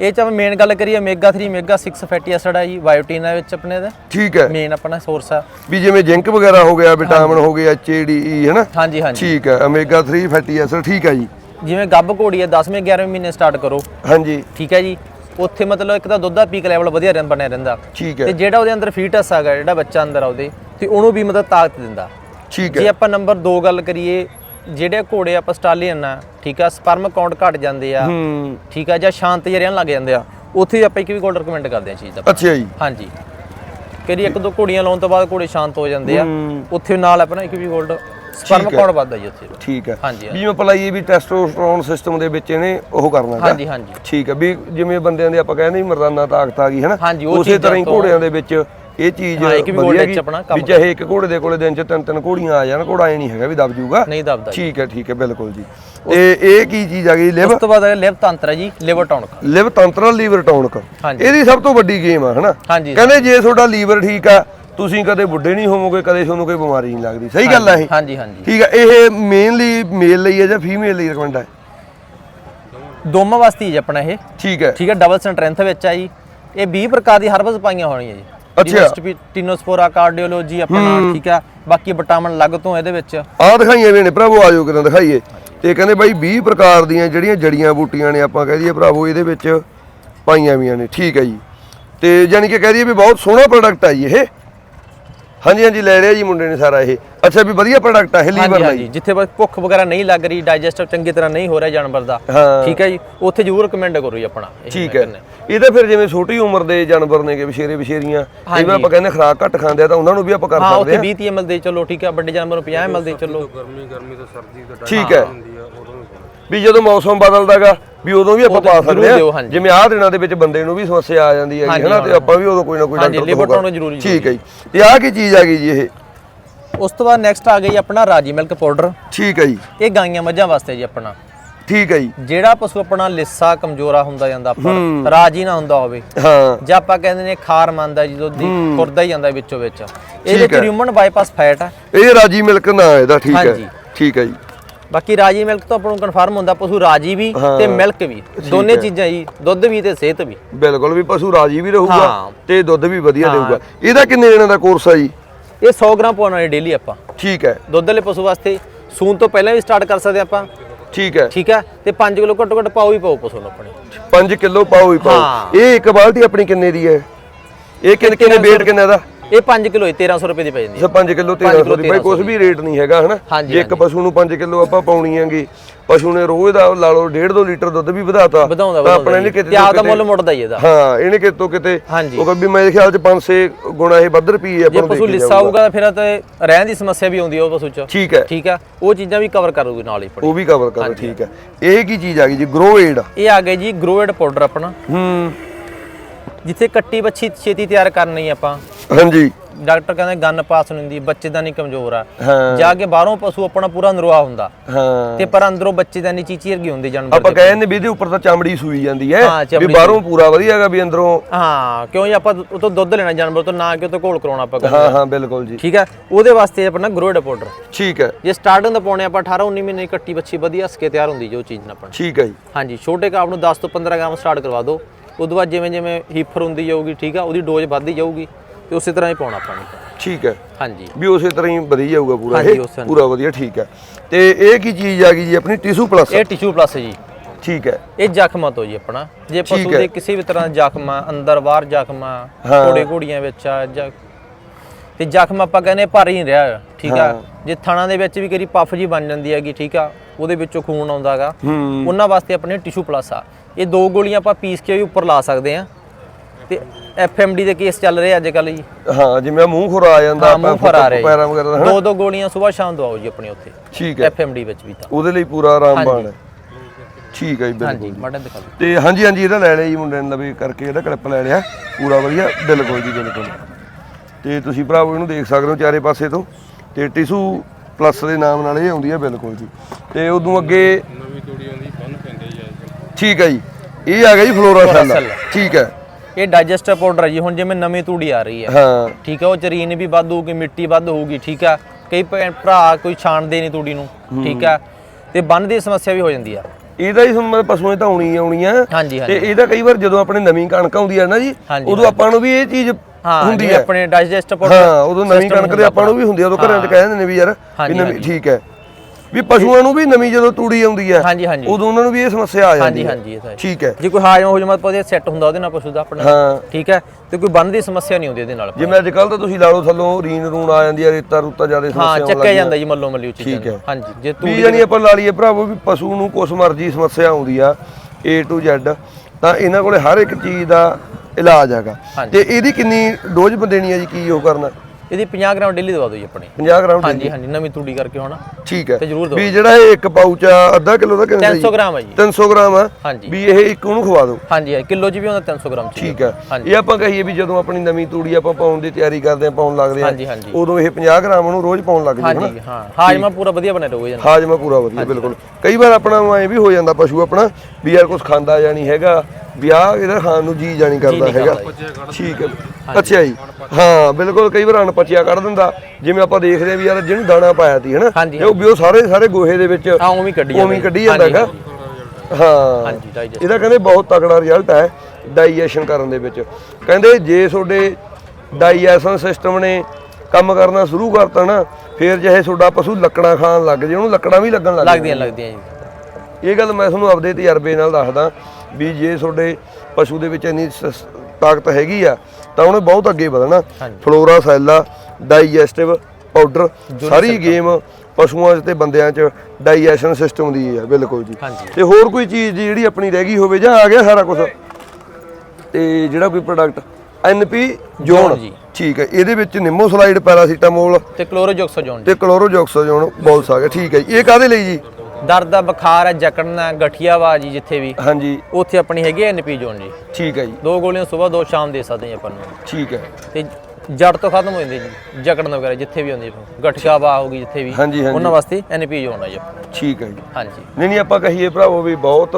ਇਹ ਚ ਆਪਾਂ ਮੇਨ ਗੱਲ ਕਰੀਏ omega 3 omega 6 ਫੈਟੀ ਐਸਿਡ ਆ ਜੀ ਬਾਇਓਟਿਨ ਦੇ ਵਿੱਚ ਆਪਣੇ ਦਾ। ਠੀਕ ਹੈ। ਮੇਨ ਆਪਣਾ ਸੋਰਸ ਆ। ਵੀ ਜਿਵੇਂ ਜ਼ਿੰਕ ਵਗੈਰਾ ਹੋ ਗਿਆ ਵਿਟਾਮਿਨ ਹੋ ਗਿਆ ਐਚ ਏ ਡੀ ਈ ਹੈ ਨਾ ਹਾਂਜੀ ਹਾਂਜੀ। ਠੀਕ ਹੈ ਓਮੇਗਾ 3 ਫੈਟੀ ਐਸਿਡ ਠੀਕ ਹੈ ਜੀ। ਜਿਵੇਂ ਗੱਭ ਘੋੜੀ ਹੈ 10ਵੇਂ 11ਵੇਂ ਮਹੀਨੇ ਸਟਾਰਟ ਕਰੋ। ਹਾਂਜੀ। ਠੀਕ ਹੈ ਜੀ। ਉੱਥੇ ਮਤਲਬ ਇੱਕ ਤਾਂ ਦੁੱਧ ਦਾ ਪੀਕ ਲੈਵਲ ਵਧੀਆ ਰਹਿੰ- ਬਣਿਆ ਰਹਿੰਦਾ। ਠੀਕ ਤੇ ਹੈ ਜਿਹੜਾ ਉਹਦੇ ਅੰਦਰ ਫੀਟਸ ਹੈਗਾ ਜਿਹੜਾ ਬੱਚਾ ਅੰਦਰ ਆ ਉਹਦੇ ਤੇ ਉਹਨੂੰ ਵੀ ਮਤਲਬ ਤਾਕਤ ਦਿੰਦਾ। ਠੀਕ ਜੇ ਹੈ ਆਪਾਂ ਨੰਬਰ 2 ਗੱਲ ਕਰੀਏ ਜਿਹੜੇ ਘੋੜੇ ਆਪਾਂ ਸਟਾਲੀਅਨ ਆ ਠੀਕ ਆ ਸਪਰਮ ਕਾਊਂਟ ਘਟ ਜਾਂਦੇ ਆ ਠੀਕ ਆ ਜਾਂ ਸ਼ਾਂਤ ਜਿਹੇ ਰਹਿਣ ਲੱਗ ਜਾਂਦੇ ਆ ਉੱਥੇ ਆਪਾਂ ਇੱਕ ਵੀ ਗੋਲ ਰეკਮੈਂਡ ਕਰਦੇ ਆ ਚੀਜ਼ ਦਾ। ਅੱਛਾ ਜੀ। ਹਾਂਜੀ। ਕਿਹੜੀ ਇੱਕ ਦੋ ਘੋੜੀਆਂ ਲਾਉਣ ਤੋਂ ਬਾਅਦ ਘੋੜੇ ਸ਼ਾਂਤ ਹੋ ਜਾਂਦੇ ਆ। ਉੱਥੇ ਨਾਲ ਆਪਣਾ ਇੱਕ ਵੀ ਗੋਲਡ ਸਪਰਮ। ਕਾਊਂਟ ਵੱਧਦਾ ਜੀ ਉੱਥੇ। ਠੀਕ ਹੈ। ਹਾਂਜੀ, ਵੀ ਜਿਵੇਂ ਪਲਾਈਏ ਵੀ ਟੈਸਟੋਸਟਰੋਨ ਸਿਸਟਮ ਦੇ ਵਿੱਚ ਇਹਨੇ ਉਹ ਕਰਨਾ। ਹਾਂਜੀ ਹਾਂਜੀ। ਠੀਕ ਹੈ ਵੀ ਜਿਵੇਂ ਬੰਦਿਆਂ ਦੇ ਆਪਾਂ ਕਹਿੰਦੇ ਮਰਦਾਨਾ ਤਾਕਤ ਆ ਗਈ ਹੈ ਨਾ ਉਸੇ ਤਰ੍ਹਾਂ ਹੀ ਘੋੜਿਆਂ ਦੇ ਵਿੱਚ ਇਹ ਚੀਜ਼ ਹਾਂ, ਇੱਕ ਵੀ ਵਧੀਆ ਘੋੜੇ 'ਚ ਗੀ, ਆਪਣਾ ਕੰਮ ਵੀ ਚਾਹੇ ਇੱਕ ਘੋੜੇ ਦੇ ਕੋਲੇ ਦਿਨ ਚ ਤਿੰਨ ਤਿੰਨ ਘੋੜੀਆਂ ਆ ਜਾਣ ਘੋੜਾ ਐ ਨਹੀਂ ਹੈਗਾ ਵੀ ਦਬ ਜਾਊਗਾ ਨਹੀਂ ਦਬਦਾ ਜੀ। ਠੀਕ ਹੈ ਠੀਕ ਹੈ ਬਿਲਕੁਲ ਜੀ। ਤੇ ਇਹ ਕੀ ਚੀਜ਼ ਆ ਗਈ ਲਿਵ? ਉਸ ਤੋਂ ਬਾਅਦ ਹੈ ਲਿਵ ਤੰਤਰ ਹੈ ਜੀ ਲਿਵਰ ਟੌਨਕ। ਲਿਵ ਤੰਤਰਲ ਲੀਵਰ ਟੌਨਕ। ਹਾਂਜੀ। ਇਹਦੀ ਸਭ ਤੋਂ ਵੱਡੀ ਗੇਮ ਆ ਹਨਾ? ਹਾਂਜੀ। ਕਹਿੰਦੇ ਜੇ ਤੁਹਾਡਾ ਲੀਵਰ ਠੀਕ ਆ ਤੁਸੀਂ ਕਦੇ ਬੁੱਢੇ ਨਹੀਂ ਹੋਵੋਗੇ ਕਦੇ ਤੁਹਾਨੂੰ ਕੋਈ ਬਿਮਾਰੀ ਨਹੀਂ ਲੱਗਦੀ। ਸਹੀ ਗੱਲ ਆ ਇਹ? ਹਾਂਜੀ ਹਾਂਜੀ। ਠੀਕ ਆ ਇਹ ਮੇਨਲੀ ਮੇਲ ਲਈ ਹੈ ਜਾਂ ਫੀਮੇਲ ਲਈ ਰეკਮੈਂਡ ਹੈ ਦੋਵਾਂ ਵਾਸਤੇ ਹੀ ਜੀ ਆਪਣਾ ਇਹ। ਠੀਕ ਹੈ। ਠੀਕ ਹੈ ਡਬਲ ਸਟਰੈਂਥ ਵਿੱਚ ਆ ਜੀ। ਇਹ 20 ਪ੍ਰਕਾਰ ਦੀ ਹਰਬਸ ਪਾਈਆਂ ਹੋਣੀਆਂ ਜੀ। ਅੱਛਾ। ਟਿਨੋਸਪੋਰਾ ਕਾਰਡੀਓਲੋਜੀ ਆਪਣਾ ਠੀਕ ਆ। ਬਾਕੀ ਵਿਟਾਮਿਨ ਲੱਗ ਤੋਂ ਇਹਦੇ ਵਿੱਚ। ਆਹ ਦਿਖਾਈਆਂ ਵੀ ਨੇ ਭਰਾਵੋ ਆਜੋ ਕਿਦਾਂ ਦਿਖਾਈਏ। ਤੇ ਕਹਿੰਦੇ ਬਾਈ 20 ਪ੍ਰਕਾਰ ਦੀਆਂ ਜਿਹੜੀਆਂ ਜੜੀਆਂ ਬੂਟੀਆਂ ਨੇ ਆਪਾਂ ਕਹਿ ਦਈਏ ਭਰਾਵੋ ਇਹਦੇ ਵਿੱਚ ਪਾਈਆਂ ਵੀਆਂ ਨੇ। ਠੀਕ ਹੈ ਜੀ। ਤੇ ਯਾਨੀ ਕਿ ਕਹਿ ਦਈਏ ਵੀ ਬਹੁਤ ਸੋਹਣਾ ਪ੍ਰੋਡਕਟ ਆ ਜੀ ਇਹ। ਹਾਂਜੀ ਹਾਂਜੀ ਲੈ ਲਿਆ ਜੀ ਮੁੰਡੇ ਨੇ ਸਾਰਾ ਇਹ। ਅੱਛਾ ਵੀ ਵਧੀਆ ਪ੍ਰੋਡਕਟ ਆ ਇਹ ਲੀਵਰ ਹਾਂਜੀ ਲਈ ਹਾਂਜੀ ਜਿੱਥੇ ਬਸ ਭੁੱਖ ਵਗੈਰਾ ਨਹੀਂ ਲੱਗ ਰਹੀ ਡਾਈਜੈਸਟਿਵ ਚੰਗੀ ਤਰ੍ਹਾਂ ਨਹੀਂ ਹੋ ਰਿਹਾ ਜਾਨਵਰ ਦਾ। ਹਾਂ। ਠੀਕ ਹੈ ਜੀ ਉੱਥੇ ਜ਼ਰੂਰ ਰეკਮੈਂਡ ਕਰੋ ਜੀ ਆਪਣਾ ਇਹ ਠੀਕ ਮੈਂ ਹੈ। ਕਹਿੰਦਾ। ਇਹਦਾ ਫਿਰ ਜਿਵੇਂ ਛੋਟੀ ਉਮਰ ਦੇ ਜਾਨਵਰ ਨੇਗੇ ਵਿਸ਼ੇਰੇ ਵਿਸ਼ੇਰੀਆਂ ਹਾਂਜੀ। ਜਿਵੇਂ ਆਪਾਂ ਕਹਿੰਦੇ ਖਰਾਕ ਘੱਟ ਖਾਂਦੇ ਆ ਤਾਂ ਉਹਨਾਂ ਨੂੰ ਵੀ ਆਪਾਂ ਕਰ ਹਾਂ ਸਕਦੇ ਉੱਥੇ ਆ 20 30 ml ਦੇ ਚਲੋ ਠੀਕ ਹੈ ਵੱਡੇ ਜਾਨਵਰ ਨੂੰ 50 ml ਦੇ ਚਲੋ। ਗਰਮੀ ਗਰਮੀ ਤੋਂ ਸਰਦੀ ਤੋਂ ਠੀਕ ਹੈ। ਵੀ ਜਦੋਂ ਮੌਸਮ ਬਦਲਦਾਗਾ ਵੀ ਉਦੋਂ ਵੀ ਆਪਾਂ ਪਾ ਸਕਦੇ ਆ ਹਾਂਜੀ। ਜਿਵੇਂ ਆਹ ਦਿਨਾਂ ਦੇ ਵਿੱਚ ਬੰਦੇ ਨੂੰ ਵੀ ਸਮੱਸਿਆ ਆ ਜਾਂਦੀ ਹਾਂਜੀ, ਹੈਨਾ ਤੇ ਹਾਂ। ਆਪਾਂ ਵੀ ਉਦੋਂ ਕੋਈ ਨਾ ਕੋਈ ਹਾਂਜੀ, ਡਾਕਟਰ liver ਤੋਂ tonic ਜ਼ਰੂਰੀ ਠੀਕ ਹੈ ਜੀ। ਤੇ ਆਹ ਕੀ ਚੀਜ਼ ਆ ਗਈ ਜੀ ਇਹ? ਉਸ ਤੋਂ ਬਾਅਦ ਨੈਕਸਟ ਆ ਗਈ ਆਪਣਾ ਰਾਜੀ ਮਿਲਕ ਪਾਊਡਰ ਠੀਕ ਹੈ ਜੀ। ਇਹ ਗਾਈਆਂ ਮੱਝਾਂ ਵਾਸਤੇ ਜੀ ਆਪਣਾ। ਠੀਕ ਹੈ ਜੀ। ਜਿਹੜਾ ਪਸ਼ੂ ਆਪਣਾ ਲਿੱਸਾ ਕਮਜ਼ੋਰਾ ਹੁੰਦਾ ਜਾਂਦਾ ਪਰ ਰਾਜੀ ਨਾ ਹੁੰਦਾ ਹੋਵੇ। ਹਾਂ। ਜਾਂ ਆਪਾਂ ਕਹਿੰਦੇ ਨੇ ਖਾਰ ਮੰਨਦਾ ਜਦੋਂ ਦੀ ਖੁਰਦਾ ਹੀ ਜਾਂਦਾ ਵਿੱਚੋਂ ਵਿੱਚ। ਇਹਦੇ ਠੀਕ ਵਿੱਚ ਹੈ। ਰਿਊਮਨ ਬਾਈਪਾਸ ਫੈਟ ਆ। ਇਹ ਰਾਜੀ ਮਿਲਕ ਨਾ ਇਹਦਾ ਠੀਕ ਹੈ। ਹਾਂਜੀ। ਠੀਕ ਹੈ ਜੀ। ਬਾਕੀ ਰਾਜੀ ਮਿਲਕ ਤੋਂ ਆਪਾਂ ਨੂੰ ਕਨਫਰਮ ਹੁੰਦਾ ਪਸ਼ੂ ਰਾਜੀ ਵੀ। ਤੇ ਮਿਲਕ ਵੀ। ਦੋਨੇ ਚੀਜ਼ਾਂ ਜੀ ਦੁੱਧ ਵੀ ਤੇ ਸਿਹਤ ਵੀ। ਬਿਲਕੁਲ ਵੀ ਪਸ਼ੂ ਰਾਜੀ ਵੀ ਰਹੂਗਾ। ਤੇ ਦੁੱਧ ਵੀ ਵਧੀਆ। ਦੇਊਗਾ। ਇਹਦਾ ਕਿੰਨੇ ਦਿਨਾਂ ਦਾ ਕੋਰਸ ਆ ਜੀ? ਇਹ 100 ਗ੍ਰਾਮ ਪਾਉਣਾ ਹੈ ਡੇਲੀ ਆਪਾਂ। ਠੀਕ ਹੈ। ਦੁੱਧ ਵਾਲੇ ਪਸ਼ੂ ਵਾਸਤੇ ਸੂਣ ਤੋਂ ਪਹਿਲਾਂ ਵੀ ਸਟਾਰਟ ਕਰ ਸਕਦੇ ਆਪਾਂ। ਠੀਕ ਹੈ। ਠੀਕ ਹੈ। ਤੇ 5 ਕਿਲੋ ਘੱਟੋ ਘੱਟ ਪਾਓ ਹੀ ਪਾਓ ਪਸ਼ੂ ਨੂੰ ਆਪਣੇ। 5 ਕਿਲੋ ਪਾਓ ਹੀ ਪਾਓ। ਇਹ ਇੱਕ ਬਾਲਟੀ ਆਪਣੀ ਕਿੰਨੇ ਦੀ ਹੈ? ਇਹ ਕਿੰਨੇ ਕਿੰਨੇ weight ਕਿੰਨਾ ਦਾ? ਇਹ 5 ਕਿਲੋ ਹੀ 1300 ਰੁਪਏ ਦੀ ਪੈ ਜਾਂਦੀ ਹੈ। ਅੱਛਾ 5 ਕਿਲੋ ਪੰਜ 1300 ਕਿੱਲੋ ਦੀ। ਬਾਈ ਕੁਝ ਵੀ ਰੇਟ ਨਹੀਂ ਹੈਗਾ ਹਨਾ? ਜੇ ਇੱਕ। ਪਸ਼ੂ ਨੂੰ 5 ਕਿਲੋ ਆਪਾਂ ਪਾਉਣੀ ਹੈਗੀ ਪਸ਼ੂ ਨੇ ਰੋਜ਼ ਦਾ ਲਾ ਲਓ 1.5 2 ਲੀਟਰ ਦੁੱਧ ਵੀ ਵਧਾਤਾ ਤਾਂ ਆਪਣੇ ਨੇ। ਕਿਤੇ ਆਪ ਦਾ ਮੁੱਲ ਮੁੜਦਾ ਹੀ ਇਹਦਾ। ਹਾਂ ਇਹਨੇ ਕਿਤੇ ਤੋਂ ਕਿਤੇ। ਉਹ ਕਹਿੰਦਾ ਵੀ ਮੇਰੇ ਖਿਆਲ ਚ 5-6 ਗੁਣਾ ਇਹ ਵੱਧ ਰੁਪਏ ਆਪਾਂ ਨੂੰ ਪਸ਼ੂ ਲਿੱਸਾ। ਹੋਊਗਾ ਤਾਂ ਫਿਰ ਤੇ ਰਹਿਣ ਦੀ ਸਮੱਸਿਆ ਵੀ ਆਉਂਦੀ ਹੈ ਉਹ ਪਸ਼ੂ ਚ। ਠੀਕ ਹੈ। ਠੀਕ ਆ? ਉਹ ਚੀਜ਼ਾਂ ਵੀ ਕਵਰ ਕਰੂਗੀ ਨਾਲ ਹੀ ਪੜੀ ਉਹ ਵੀ ਕਵਰ ਕਰੋ ਠੀਕ ਹੈ। ਇਹ ਕੀ ਚੀਜ਼ ਆ ਗਈ ਜੀ? ਗਰੋ ਏਡ ਇਹ ਆ ਗਏ ਜੀ ਗਰੋਇਡ ਪਾਊਡਰ ਆਪਣਾ। ਹੂੰ। ਜਿੱਥੇ ਕੱਟੀ ਬੱਚੀ ਛੇਤੀ ਤਿਆਰ ਕਰਨੀ ਆਪਾਂ। ਹਾਂਜੀ। ਡਾਕਟਰ ਕਹਿੰਦੇ ਗੰਨ ਪਾਸ ਨਹੀਂ ਹੁੰਦੀ ਬੱਚੇ ਦਾ ਨਹੀਂ ਕਮਜ਼ੋਰ ਆ। ਜਾ ਕੇ ਬਾਹਰੋਂ ਪਸ਼ੂ ਆਪਣਾ ਪੂਰਾ ਨਰਵਾ ਹੁੰਦਾ। ਹਾਂ। ਤੇ ਪਰ ਅੰਦਰੋਂ ਬੱਚੇ ਦਾ ਨਹੀਂ ਚੀਚੀ ਵਰਗੀ ਹੁੰਦੀ ਜਾਨਵਰ ਆਪਾਂ ਕਹਿੰਦੇ ਵੀ ਇਹਦੇ ਉੱਪਰ ਤਾਂ ਚਮੜੀ ਸੂਈ ਜਾਂਦੀ ਹੈ ਵੀ ਬਾਹਰੋਂ ਪੂਰਾ ਵਧੀਆ ਹੈਗਾ ਵੀ ਅੰਦਰੋਂ। ਹਾਂ ਕਿਉਂ ਜੀ ਆਪਾਂ ਉਹ ਤੋਂ ਦੁੱਧ ਲੈਣਾ ਜਾਨਵਰ ਤੋਂ ਨਾ ਕਿ ਉਹ ਤੋਂ ਘੋਲ ਕਰਾਉਣਾ ਆਪਾਂ। ਹਾਂ ਹਾਂ ਬਿਲਕੁਲ ਜੀ। ਠੀਕ ਹੈ? ਉਹਦੇ ਵਾਸਤੇ ਆਪਣਾ ਗਰੋਇਡ ਪਾਊਡਰ ਠੀਕ ਹੈ। ਜੇ ਸਟਾਰਟਿੰਗ ਦਾ ਪਾਉਣੇ ਆਪਾਂ 18 19 ਮਹੀਨੇ ਦੀ ਕੱਟੀ ਬੱਚੀ ਵਧੀਆ ਸਕੇ ਤਿਆਰ ਹੁੰਦੀ ਜੋ ਚੀਜ਼ ਨਾਲ ਆਪਣਾ ਠੀਕ ਹੈ ਜੀ। ਹਾਂਜੀ ਛੋਟੇ ਕਾਪ ਨੂੰ 10 ਤੋਂ 15 ਗ੍ਰਾਮ ਸਟਾਰਟ ਕਰਵਾ ਦਿਓ। ਉਦੋਂ ਬਾਅਦ ਜਿਵੇਂ ਜਿਵੇਂ ਹੀਫਰ ਹੁੰਦੀ ਜਾਊਗੀ ਠੀਕ ਆ ਉਹਦੀ ਡੋਜ਼ ਵੱਧਦੀ ਜਾਊਗੀ ਤੇ ਉਸੇ ਤਰ੍ਹਾਂ ਹੀ ਪਾਉਣਾ ਨੇ ਠੀਕ ਹੈ। ਹਾਂਜੀ। ਵੀ ਉਸੇ ਤਰ੍ਹਾਂ ਹੀ ਵਧੀ ਜਾਊਗਾ ਪੂਰਾ ਹਾਂਜੀ, ਇਹ? ਉਸੇ ਤਰ੍ਹਾਂ। ਪੂਰਾ ਵਧੀਆ ਠੀਕ ਹੈ। ਤੇ ਇਹ ਕੀ ਚੀਜ਼ ਆ ਗਈ ਜੀ ਆਪਣੀ? Tissue plus? ਇਹ ਟਿਸ਼ੂ ਪਲੱਸ ਜੀ। ਠੀਕ ਹੈ। ਇਹ ਜ਼ਖਮਾਂ ਤੋਂ ਜੀ ਆਪਣਾ। ਜੇ ਠੀਕ ਪਸ਼ੂ ਹੈ। ਦੇ ਕਿਸੇ ਵੀ ਤਰ੍ਹਾਂ ਦਾ ਜ਼ਖਮ ਆ ਅੰਦਰ ਬਾਹਰ ਜ਼ਖਮ ਆ ਹਾਂ। ਘੋੜੇ ਘੋੜੀਆਂ ਵਿੱਚ ਆ ਜਾਂ ਤੇ ਜ਼ਖਮ ਆਪਾਂ ਕਹਿੰਦੇ ਭਾਰੀ ਨਹੀਂ ਰਿਹਾ ਠੀਕ ਆ। ਜੇ ਥਣਾ ਦੇ ਵਿੱਚ ਵੀ ਕਰੀ ਪਫ ਜੀ ਬਣ ਜਾਂਦੀ ਹੈਗੀ ਠੀਕ ਆ ਉਹਦੇ ਵਿੱਚੋਂ ਖੂਨ ਆਉਂਦਾਗਾ। ਹੂੰ। ਉਹਨਾਂ ਵਾਸਤੇ ਆਪਣੇ ਟਿਸ਼ੂ ਪਲੱਸ ਆ। ਇਹ ਦੋ ਗੋਲੀਆਂ ਆਪਾਂ ਪੀਸ ਕੇ ਵੀ ਉੱਪਰ ਲਾ ਸਕਦੇ ਆ ਤੇ ਐਫਐਮਡੀ ਦੇ ਕੇਸ ਚੱਲ ਰਹੇ ਅੱਜ ਕੱਲ ਜੀ। ਹਾਂ ਜਿਵੇਂ ਮੂੰਹ ਖੁਰਾ ਆ ਜਾਂਦਾ ਆਪਾਂ ਰਹੇ ਪੈਰਾਂ ਵਗੈਰਾ ਹਨਾ? ਦੋ ਦੋ ਗੋਲੀਆਂ ਸਵੇਰ ਸ਼ਾਮ ਦਵਾਓ ਜੀ ਆਪਣੇ ਉੱਥੇ। ਠੀਕ ਹੈ। ਐਫਐਮਡੀ ਵਿੱਚ ਵੀ ਤਾਂ। ਉਹਦੇ ਲਈ ਪੂਰਾ ਆਰਾਮ। ਬਾਣ ਹੈ। ਠੀਕ ਹੈ ਜੀ ਬਿਲਕੁਲ ਹਾਂਜੀ ਮਾਡਲ ਦਿਖਾ ਤੇ ਹਾਂਜੀ ਹਾਂਜੀ ਇਹਦਾ ਲੈ ਲਿਆ ਜੀ ਮੁੰਡੇ ਨੇ ਲਵੇ ਕਰਕੇ ਇਹਦਾ ਕਲਿੱਪ ਲੈ ਲਿਆ। ਪੂਰਾ ਵਧੀਆ ਬਿਲਕੁਲ ਜੀ ਬਿਲਕੁਲ। ਤੇ ਤੁਸੀਂ ਭਰਾਵੋ ਇਹਨੂੰ ਦੇਖ ਸਕਦੇ ਹੋ ਚਾਰੇ ਪਾਸੇ ਤੋਂ। ਤੇ ਟਿਸ਼ੂ ਪਲੱਸ ਦੇ ਨਾਮ ਨਾਲ ਇਹ ਆਉਂਦੀ ਹੈ ਬਿਲਕੁਲ ਜੀ। ਤੇ ਉਦੋਂ ਅੱਗੇ ਨਵੀਂ ਤੂੜੀ ਆਉਂਦੀ ਬੰਨ ਪੈਂਦੇ ਜੀ ਅੱਜ ਕੱਲ੍ਹ। ਠੀਕ ਹੈ ਜੀ। ਇਹ ਆ ਗਿਆ ਜੀ ਫਲੋਰਾ ਸੈੱਲ। ਠੀਕ ਹੈ। ਇਹ ਡਾਈਜੈਸਟਰ ਪਾਊਡਰ ਹੈ ਜੀ। ਹੁਣ ਜਿਵੇਂ ਨਵੀਂ ਤੂੜੀ ਆ ਰਹੀ ਹੈ। ਹਾਂ। ਠੀਕ ਹੈ ਉਹ ਚਰੀਨ ਵੀ ਵੱਧ ਹੋਊਗੀ ਮਿੱਟੀ ਵੱਧ ਹੋਊਗੀ ਠੀਕ ਆ ਕਈ ਭਰਾ ਕੋਈ ਛਾਣਦੇ ਨਹੀਂ ਤੂੜੀ ਨੂੰ ਠੀਕ ਆ ਤੇ ਬੰਨ ਦੀ ਸਮੱਸਿਆ ਵੀ ਹੋ ਜਾਂਦੀ ਆ। ਇਹਦਾ ਹੀ ਮਤਲਬ ਪਸ਼ੂਆਂ ਤਾਂ ਆਉਣੀ ਹੀ ਆਉਣੀ ਆ। ਤੇ ਇਹਦਾ ਕਈ ਵਾਰ ਜਦੋਂ ਆਪਣੇ ਨਵੀਂ ਕਣਕ ਆਉਂਦੀ ਆ ਨਾ ਜੀ ਉਦੋਂ ਆਪਾਂ ਨੂੰ ਵੀ ਇਹ ਚੀਜ਼ ਹਾਂ ਹੁੰਦੀ ਹੈ ਆਪਣੇ ਡਾਈਜੈਸਟਰ ਪਾਊਡਰ ਹਾਂ ਉਦੋਂ ਨਵੀਂ ਕਣਕ ਦੇ ਆਪਾਂ ਨੂੰ ਵੀ ਹੁੰਦੀ ਆ ਉਦੋਂ ਘਰਾਂ 'ਚ ਕਹਿੰਦੇ ਨੇ ਵੀ ਯਾਰ ਹਾਂਜੀ, ਨਵੀਂ। ਠੀਕ ਹੈ। ਵੀ ਪਸ਼ੂਆਂ ਨੂੰ ਵੀ ਨਵੀਂ ਜਦੋਂ ਤੂੜੀ ਆਉਂਦੀ ਹੈ ਹਾਂਜੀ ਹਾਂਜੀ। ਉਦੋਂ ਉਹਨਾਂ ਨੂੰ ਵੀ ਇਹ ਸਮੱਸਿਆ ਆ ਜਾਂਦੀ ਹਾਂਜੀ ਹੈ। ਹਾਂਜੀ ਇਹ ਤਾਂ ਹੈ। ਠੀਕ ਹੈ। ਜੇ ਕੋਈ ਹਾਜਮਾ ਹੁਜਮਾ ਪੌਦੇ ਸੈੱਟ ਹੁੰਦਾ ਉਹਦੇ ਨਾਲ ਪਸ਼ੂ ਦਾ ਆਪਣਾ। ਹਾਂ। ਠੀਕ ਹੈ। ਤੇ ਕੋਈ ਬੰਨ ਦੀ ਸਮੱਸਿਆ ਨਹੀਂ ਹੁੰਦੀ ਇਹਦੇ ਨਾਲ ਜਿਵੇਂ ਅੱਜ ਕੱਲ ਤਾਂ ਤੁਸੀਂ ਲਾ ਲਓ ਥੱਲੋਂ ਰੀਨ ਰੂਨ ਆ ਜਾਂਦੀ ਹੈ ਰੇਤਾ ਰੂਤਾ ਜ਼ਿਆਦਾ ਹਾਂ ਸਮੱਸਿਆ ਆਉਣ ਚੱਕਿਆ ਲੱਗ ਜਾਂਦਾ ਜੀ ਮੱਲੋ ਮੱਲੀ ਉੱਚੀ ਠੀਕ ਹੈ। ਹਾਂਜੀ ਜੇ ਵੀ ਤੂੜੀ ਜਾਨੀ ਆਪਾਂ ਲਾ ਲਈਏ ਭਰਾਵੋ ਵੀ ਪਸ਼ੂ ਨੂੰ ਕੁਛ ਮਰਜ਼ੀ ਸਮੱਸਿਆ ਆਉਂਦੀ ਆ A to Z ਤਾਂ ਇਹਨਾਂ ਕੋਲੇ ਹਰ ਇੱਕ ਚੀਜ਼ ਦਾ ਇਲਾਜ ਹੈਗਾ। ਹਾਂਜੀ। ਤੇ ਇਹਦੀ ਕਿੰਨੀ ਡੋਜ਼ ਦੇਣੀ ਹੈ ਜੀ ਕੀ ਉਹ ਕਰਨਾ? ਇਹਦੀ 50 ਗ੍ਰਾਮ ਡੇਲੀ ਦਵਾ ਦਿਓ ਜੀ ਆਪਣੀ। 50 ਗ੍ਰਾਮ ਹਾਂਜੀ ਹਾਂਜੀ ਨਵੀਂ ਤੂੜੀ ਕਰਕੇ ਹੋਣਾ। ਠੀਕ ਹੈ। ਤੇ ਜ਼ਰੂਰ ਦਿਓ। ਵੀ ਜਿਹੜਾ ਇਹ ਇੱਕ ਪਾਊਚ ਆ ਅੱਧਾ ਕਿਲੋ ਦਾ ਕਿੰਨਾ 300 ਗ੍ਰਾਮ ਹੈ ਜੀ। 300 ਗ੍ਰਾਮ ਆ? ਹਾਂਜੀ। ਵੀ ਇਹ ਇੱਕ ਉਹਨੂੰ ਖਵਾ ਦਿਓ। ਹਾਂਜੀ ਕਿਲੋ ਚ ਵੀ ਹੁੰਦਾ 300 ਗ੍ਰਾਮ ਚ ਠੀਕ ਹੈ। ਇਹ ਆਪਾਂ ਕਹੀਏ ਵੀ ਜਦੋਂ ਆਪਣੀ ਨਵੀਂ ਤੂੜੀ ਆਪਾਂ ਪਾਉਣ ਦੀ ਤਿਆਰੀ ਕਰਦੇ ਆ ਪਾਉਣ ਲੱਗਦੇ ਆ ਉਦੋਂ ਇਹ 50 ਗ੍ਰਾਮ ਉਹਨੂੰ ਰੋਜ਼ ਪਾਉਣ ਲੱਗ ਜਾਓ ਹਾਂਜੀ ਹਾਂ। ਹਾਜਮਾ ਪੂਰਾ ਵਧੀਆ ਬਣਿਆ ਰਹੂਗਾ ਜੀ। ਹਾਜਮਾ ਪੂਰਾ ਵਧੀਆ ਬਿਲਕੁਲ। ਕਈ ਵਾਰ ਆਪਣਾ ਐ ਵੀ ਹੋ ਜਾਂਦਾ ਪਸ਼ੂ ਆਪਣਾ ਵੀ ਯਾਰ ਕੁਝ ਖਾਂਦਾ ਜਾਂ ਨਹੀਂ ਹੈਗਾ ਵੀ ਆਹ ਇਹਦਾ ਖਾਣ ਨੂੰ ਜੀ ਜਾਣੀ ਕਰਦਾ ਹੈਗਾ। ਠੀਕ ਹੈ। ਅੱਛਾ ਜੀ। ਹਾਂ ਬਿਲਕੁਲ ਕਈ ਵਾਰ ਅਣਪਚਿਆ ਕੱਢ ਦਿੰਦਾ। ਜਿਵੇਂ ਆਪਾਂ ਦੇਖਦੇ ਆ ਵੀ ਯਾਰ ਜਿਹਨੂੰ ਦਾਣਾ ਪਾਇਆ ਤੀ ਹਨਾ? ਤੇ ਉਹ ਵੀ ਉਹ ਸਾਰੇ ਸਾਰੇ ਗੋਹੇ ਦੇ ਵਿੱਚ ਹਾਂ ਉਵੇਂ ਕੱਢੀ ਉਵੇਂ ਹੀ ਕੱਢੀ ਜਾਂਦਾ ਹੈਗਾ। ਹਾਂ। ਇਹਦਾ ਕਹਿੰਦੇ ਬਹੁਤ ਤਕੜਾ ਰਿਜ਼ਲਟ ਹੈ ਡਾਈਜੈਸ਼ਨ ਕਰਨ ਦੇ ਵਿੱਚ। ਕਹਿੰਦੇ ਜੇ ਤੁਹਾਡੇ ਡਾਈਜੈਸ਼ਨ ਸਿਸਟਮ ਨੇ ਕੰਮ ਕਰਨਾ ਸ਼ੁਰੂ ਕਰਤਾ ਨਾ ਫਿਰ ਜਿਹੇ ਤੁਹਾਡਾ ਪਸ਼ੂ ਲੱਕੜਾਂ ਖਾਣ ਲੱਗ ਜੇ ਉਹਨੂੰ ਲੱਕੜਾਂ ਵੀ ਲੱਗਣ ਲੱਗ ਲੱਗਦੀਆਂ ਲੱਗਦੀਆਂ ਜੀ। ਇਹ ਗੱਲ ਮੈਂ ਤੁਹਾਨੂੰ ਆਪਦੇ ਤਜਰਬੇ ਨਾਲ ਦੱਸਦਾ। ਵੀ ਜੇ ਤੁਹਾਡੇ ਪਸ਼ੂ ਦੇ ਵਿੱਚ ਇੰਨੀ ਸ- ਤਾਕਤ ਹੈਗੀ ਆ ਤਾਂ ਉਹਨੇ ਬਹੁਤ ਅੱਗੇ ਵਧਣਾ। ਹਾਂਜੀ। ਫਲੋਰਾ ਸੈੱਲਾ ਡਾਈਜੈਸਟਿਵ ਪਾਊਡਰ ਸਾਰੀ ਗੇਮ ਪਸ਼ੂਆਂ 'ਚ ਤੇ ਬੰਦਿਆਂ 'ਚ ਡਾਈਜੈਸ਼ਨ ਸਿਸਟਮ ਦੀ ਹੈ ਬਿਲਕੁਲ ਜੀ। ਹਾਂਜੀ। ਤੇ ਹੋਰ ਕੋਈ ਚੀਜ਼ ਜਿਹੜੀ ਆਪਣੀ ਰਹਿ ਗਈ ਹੋਵੇ ਜਾਂ ਆ ਗਿਆ ਸਾਰਾ ਕੁਝ ਤੇ ਜਿਹੜਾ ਕੋਈ ਪ੍ਰੋਡਕਟ ਐਨਪੀ ਜੋਨ। ਜੀ। ਠੀਕ ਹੈ ਇਹਦੇ ਵਿੱਚ ਨਿੰਮੋ ਸਲਾਈਡ ਪੈਰਾਸੀਟਾਮੋਲ ਤੇ ਕਲੋਰੋਜੋਕਸੋਜੋਨ ਤੇ ਕਲੋਰੋਜੋਕਸੋਜੋਨ ਆ ਗਿਆ ਠੀਕ ਹੈ ਜੀ। ਇਹ ਕਾਦੇ ਲਈ ਜੀ? ਦਰਦ ਦਾ ਬੁਖਾਰ ਹੈ ਜਕੜਨਾ ਗਠੀਆ ਵਾ ਜੀ ਜਿੱਥੇ ਵੀ। ਹਾਂਜੀ। ਉੱਥੇ ਆਪਣੀ ਹੈਗੀ ਐਨਪੀ ਜ਼ੋਨ ਜੀ। ਠੀਕ ਹੈ ਜੀ। ਦੋ ਗੋਲੀਆਂ ਸਵੇਰ ਦੋ ਸ਼ਾਮ ਦੇ ਸਕਦੇ ਜੀ ਆਪਾਂ ਨੂੰ। ਠੀਕ ਹੈ। ਤੇ ਜੜ ਤੋਂ ਖਤਮ ਹੋ ਜਾਂਦੇ ਜੀ ਜਕੜਨ ਵਗੈਰਾ ਜਿੱਥੇ ਵੀ ਹੁੰਦੀ ਗਠੀਆ ਵਾ ਹੋਗੀ ਜਿੱਥੇ ਵੀ। ਹਾਂਜੀ, ਹਾਂਜੀ। ਉਹਨਾਂ ਵਾਸਤੇ ਐਨਪੀ ਜ਼ੋਨ ਆ ਜੀ। ਠੀਕ ਹੈ ਜੀ। ਹਾਂਜੀ। ਨਹੀਂ ਨਹੀਂ ਆਪਾਂ ਕਹੀਏ ਭਰਾਵੋ ਵੀ ਬਹੁਤ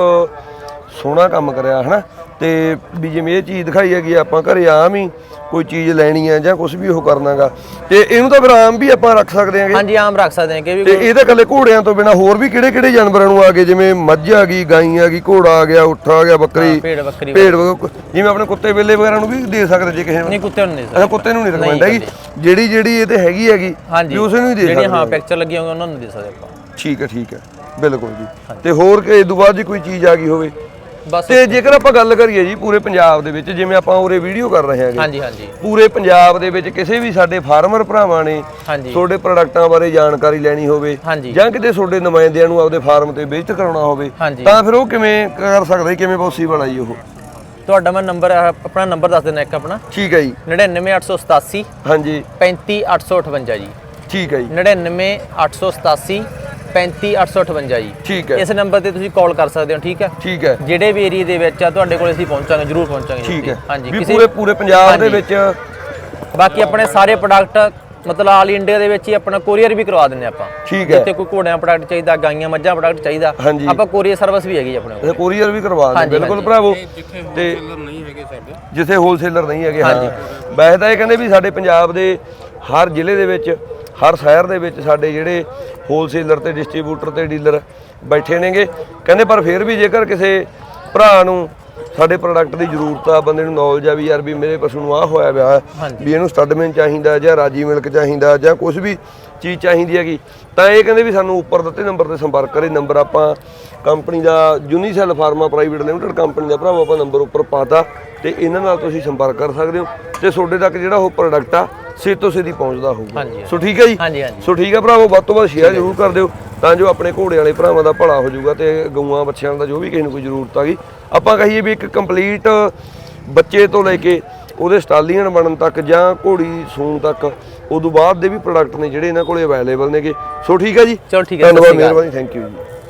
ਸੋਹਣਾ ਕੰਮ ਕਰਿਆ ਹਨਾ? ਤੇ ਵੀ ਜਿਵੇਂ ਇਹ ਚੀਜ਼ ਦਿਖਾਈ ਹੈਗੀ ਆਪਾਂ ਘਰੇ ਆਮ ਹੀ ਕੋਈ ਚੀਜ਼ ਲੈਣੀ ਹੈ ਜਾਂ ਕੁਝ ਵੀ ਉਹ ਕਰਨਾਗਾ। ਤੇ ਇਹਨੂੰ ਤਾਂ ਫਿਰ ਆਮ ਵੀ ਆਪਾਂ ਰੱਖ ਸਕਦੇ ਹਾਂਗੇ। ਹਾਂਜੀ ਆਮ ਰੱਖ ਸਕਦੇ ਹਾਂ ਕਿ ਵੀ ਤੇ ਇਹ ਤਾਂ ਇਕੱਲੇ ਘੋੜਿਆਂ ਤੋਂ ਬਿਨਾ ਹੋਰ ਵੀ ਕਿਹੜੇ ਕਿਹੜੇ ਜਾਨਵਰਾਂ ਨੂੰ ਆ ਗਏ? ਜਿਵੇਂ ਮੱਝ ਆ ਗਈ ਗਾਈ ਆ ਗਈ ਘੋੜਾ ਆ ਗਿਆ ਉੱਠ ਆ ਗਿਆ ਬੱਕਰੀ। ਭੇਡ ਬੱਕਰੀ। ਭੇਡ ਜਿਵੇਂ ਆਪਣੇ ਕੁੱਤੇ ਬਿੱਲੇ ਵਗੈਰਾ ਨੂੰ ਵੀ ਦੇ ਸਕਦੇ ਜੇ ਕਿਸੇ ਨੂੰ? ਨਹੀਂ ਕੁੱਤੇ ਨੂੰ ਨਹੀਂ ਅੱਛਾ ਕੁੱਤੇ ਨੂੰ ਨਹੀਂ ਰეკਮੈਂਡ ਹੈਗੀ? ਜਿਹੜੀ ਜਿਹੜੀ ਇਹ ਤੇ ਹੈਗੀ ਹੈਗੀ ਵੀ ਉਸੇ ਨੂੰ ਹੀ ਦੇ ਸਕਦੇ ਹਾਂ ਹਾਂ। ਪਿਕਚਰ ਲੱਗੀਆਂ ਹੋਈਆਂ ਉਹਨਾਂ ਨੂੰ ਦੇ ਸਕਦੇ ਆਪਾਂ। ਠੀਕ ਹੈ ਠੀਕ ਹੈ। ਬਿਲਕੁਲ ਜੀ। ਤੇ ਹੋਰ ਕਿ ਇਹ ਤੋਂ ਬਾਅਦ ਜੀ ਕੋਈ ਚੀਜ਼ ਆ ਗਈ ਹੋਵੇ ਬਸ ਤੇ ਜੇਕਰ ਆਪਾਂ ਗੱਲ ਕਰੀਏ ਜੀ ਪੂਰੇ ਪੰਜਾਬ ਦੇ ਵਿੱਚ ਜਿਵੇਂ ਆਪਾਂ ਉਰੇ ਵੀਡੀਓ ਕਰ ਰਹੇ ਹਾਂਗੇ। ਹਾਂਜੀ ਹਾਂਜੀ। ਪੂਰੇ ਪੰਜਾਬ ਦੇ ਵਿੱਚ ਕਿਸੇ ਵੀ ਸਾਡੇ ਫਾਰਮਰ ਭਰਾਵਾਂ ਨੇ ਤੁਹਾਡੇ ਪ੍ਰੋਡਕਟਾਂ ਬਾਰੇ ਜਾਣਕਾਰੀ ਲੈਣੀ ਹੋਵੇ ਜਾਂ ਕਿਤੇ ਤੁਹਾਡੇ ਨੁਮਾਇੰਦਿਆਂ ਨੂੰ ਆਪਦੇ ਫਾਰਮ ਤੇ ਵਿਜ਼ਿਟ ਕਰਾਉਣਾ ਹੋਵੇ ਤਾਂ ਫਿਰ ਉਹ ਕਿਵੇਂ ਕਰ ਸਕਦਾ ਕਿਵੇਂ ਪੋਸੀਬਲ ਆ ਜੀ ਉਹ? ਤੁਹਾਡਾ ਮੈਂ ਨੰਬਰ ਆਪਣਾ ਨੰਬਰ ਦੱਸ ਦਿੰਦਾ ਇੱਕ ਆਪਣਾ। ਠੀਕ ਹੈ ਜੀ। 99887 ਹਾਂਜੀ। 35858 ਜੀ। ਠੀਕ ਹੈ ਜੀ। 99887 35858 ਜੀ। ਠੀਕ ਹੈ। ਇਸ ਨੰਬਰ ਤੇ ਤੁਸੀਂ ਕਾਲ ਕਰ ਸਕਦੇ ਹੋ ਠੀਕ ਹੈ? ਠੀਕ ਹੈ। ਜਿਹੜੇ ਵੀ ਏਰੀਆ ਦੇ ਵਿੱਚ ਆ ਤੁਹਾਡੇ ਕੋਲ ਅਸੀਂ ਪਹੁੰਚਾਂਗੇ ਜਰੂਰ ਪਹੁੰਚਾਂਗੇ ਜੀ। ਠੀਕ ਹੈ। ਹਾਂਜੀ ਵੀ ਕਿਸੇ ਪੂਰੇ ਪੂਰੇ ਪੰਜਾਬ ਦੇ। ਵਿੱਚ ਬਾਕੀ ਆਪਣੇ ਸਾਰੇ ਪ੍ਰੋਡਕਟ ਮਤਲਬ ਆਲ ਇੰਡੀਆ ਦੇ ਵਿੱਚ ਹੀ ਆਪਣਾ ਕੋਰੀਅਰ ਵੀ ਕਰਵਾ ਦਿੰਦੇ ਆਪਾਂ। ਠੀਕ ਹੈ। ਜਿੱਥੇ ਕੋਈ ਘੋੜਿਆਂ ਪ੍ਰੋਡਕਟ ਚਾਹੀਦਾ ਗਾਈਆਂ ਮੱਝਾਂ ਪ੍ਰੋਡਕਟ ਚਾਹੀਦਾ। ਆਪਾਂ ਕੋਰੀਅਰ ਸਰਵਿਸ ਵੀ ਹੈਗੀ ਆਪਣੇ ਕੋਲ। ਕੋਰੀਅਰ ਵੀ ਕਰਵਾ ਦਿੰਦੇ ਬਿਲਕੁਲ। ਭਰਾਵੋ। ਜਿੱਥੇ ਤੇ ਹੋਲਸੇਲਰ ਨਹੀਂ ਹੈਗੇ ਸਾਡੇ। ਜਿੱਥੇ ਹੋਲਸੇਲਰ ਨਹੀਂ ਹੈਗੇ ਹਾਂ। ਵੈਸੇ ਤਾਂ ਇਹ ਕਹਿੰਦੇ ਵੀ ਸਾਡੇ ਪੰਜਾਬ ਦੇ ਹਰ ਜ਼ਿਲ੍ਹੇ ਦੇ ਵਿੱਚ ਹਰ ਸ਼ਹਿਰ ਦੇ ਵਿੱਚ ਸਾਡੇ ਜਿਹੜੇ ਹੋਲਸੇਲਰ ਤੇ ਡਿਸਟ੍ਰੀਬਿਊਟਰ ਤੇ ਡੀਲਰ ਬੈਠੇ ਨੇਗੇ। ਕਹਿੰਦੇ ਪਰ ਫਿਰ ਵੀ ਜੇਕਰ ਕਿਸੇ ਭਰਾ ਨੂੰ ਸਾਡੇ ਪ੍ਰੋਡਕਟ ਦੀ ਜ਼ਰੂਰਤ ਆ ਬੰਦੇ ਨੂੰ ਨੌਲੇਜ ਆ ਵੀ ਯਾਰ ਵੀ ਮੇਰੇ ਪਸ਼ੂ ਨੂੰ ਆ ਹੋਇਆ ਵਿਆ। ਵੀ ਇਹਨੂੰ ਸਟੱਡਮੈਨ ਚਾਹੀਦਾ ਜਾਂ ਰਾਜੀ ਮਿਲਕ ਚਾਹੀਦਾ ਜਾਂ ਕੁਝ ਵੀ ਚੀਜ਼ ਚਾਹੀਦੀ ਹੈਗੀ ਤਾਂ ਇਹ ਕਹਿੰਦੇ ਵੀ ਸਾਨੂੰ ਉੱਪਰ ਦਿੱਤੇ ਨੰਬਰ ਤੇ ਸੰਪਰਕ ਕਰੇ। ਨੰਬਰ ਆਪਾਂ ਕੰਪਨੀ ਦਾ Unicell pharma private limited company ਦਾ ਭਰਾਵਾ ਆਪਾਂ ਨੰਬਰ ਉੱਪਰ ਪਾਤਾ ਤੇ ਇਹਨਾਂ ਨਾਲ ਤੁਸੀਂ ਸੰਪਰਕ ਕਰ ਸਕਦੇ ਹੋ। ਤੇ ਤੁਹਾਡੇ ਤੱਕ ਜਿਹੜਾ ਉਹ ਪ੍ਰੋਡਕਟ ਆ ਸਿੱਧੇ ਤੋਂ ਸਿੱਧੀ ਪਹੁੰਚਦਾ ਹੋਊਗਾ। ਹਾਂਜੀ। ਸੋ ਠੀਕ ਹੈ ਜੀ? ਹਾਂਜੀ ਹਾਂਜੀ। ਸੋ ਠੀਕ ਹੈ ਭਰਾਵੋ ਵੱਧ ਤੋਂ ਵੱਧ ਸ਼ੇਅਰ ਜ਼ਰੂਰ ਕਰ ਦਿਓ ਤਾਂ ਜੋ ਆਪਣੇ ਘੋੜੇ ਵਾਲੇ ਭਰਾਵਾਂ ਦਾ ਭਲਾ ਹੋ ਜਾਊਗਾ ਤੇ ਗਊਆਂ ਬੱਚਿਆਂ ਦਾ ਜੋ ਵੀ ਕਿਸੇ ਨੂੰ ਕੋਈ ਜ਼ਰੂਰਤ ਆ ਗਈ। ਆਪਾਂ ਕਹੀਏ ਵੀ ਇੱਕ ਕੰਪਲੀਟ ਬੱਚੇ ਤੋਂ ਲੈ ਕੇ ਉਹਦੇ ਸਟਾਲੀਅਨ ਬਣਨ ਤੱਕ ਜਾਂ ਘੋੜੀ ਸੂਣ ਤੱਕ ਉਦੋਂ ਬਾਅਦ ਦੇ ਵੀ ਪ੍ਰੋਡਕਟ ਨੇ ਜਿਹੜੇ ਇਹਨਾਂ ਕੋਲੇ ਅਵੇਲੇਬਲ ਨੇਗੇ। ਸੋ ਠੀਕ ਹੈ ਜੀ? ਚਲੋ ਠੀਕ ਹੈ, ਸਤਿ ਧੰਨਵਾਦ ਸ਼੍ਰੀ ਅਕਾਲ। ਮਿਹਰਬਾਨੀ ਥੈਂਕ ਯੂ ਜੀ।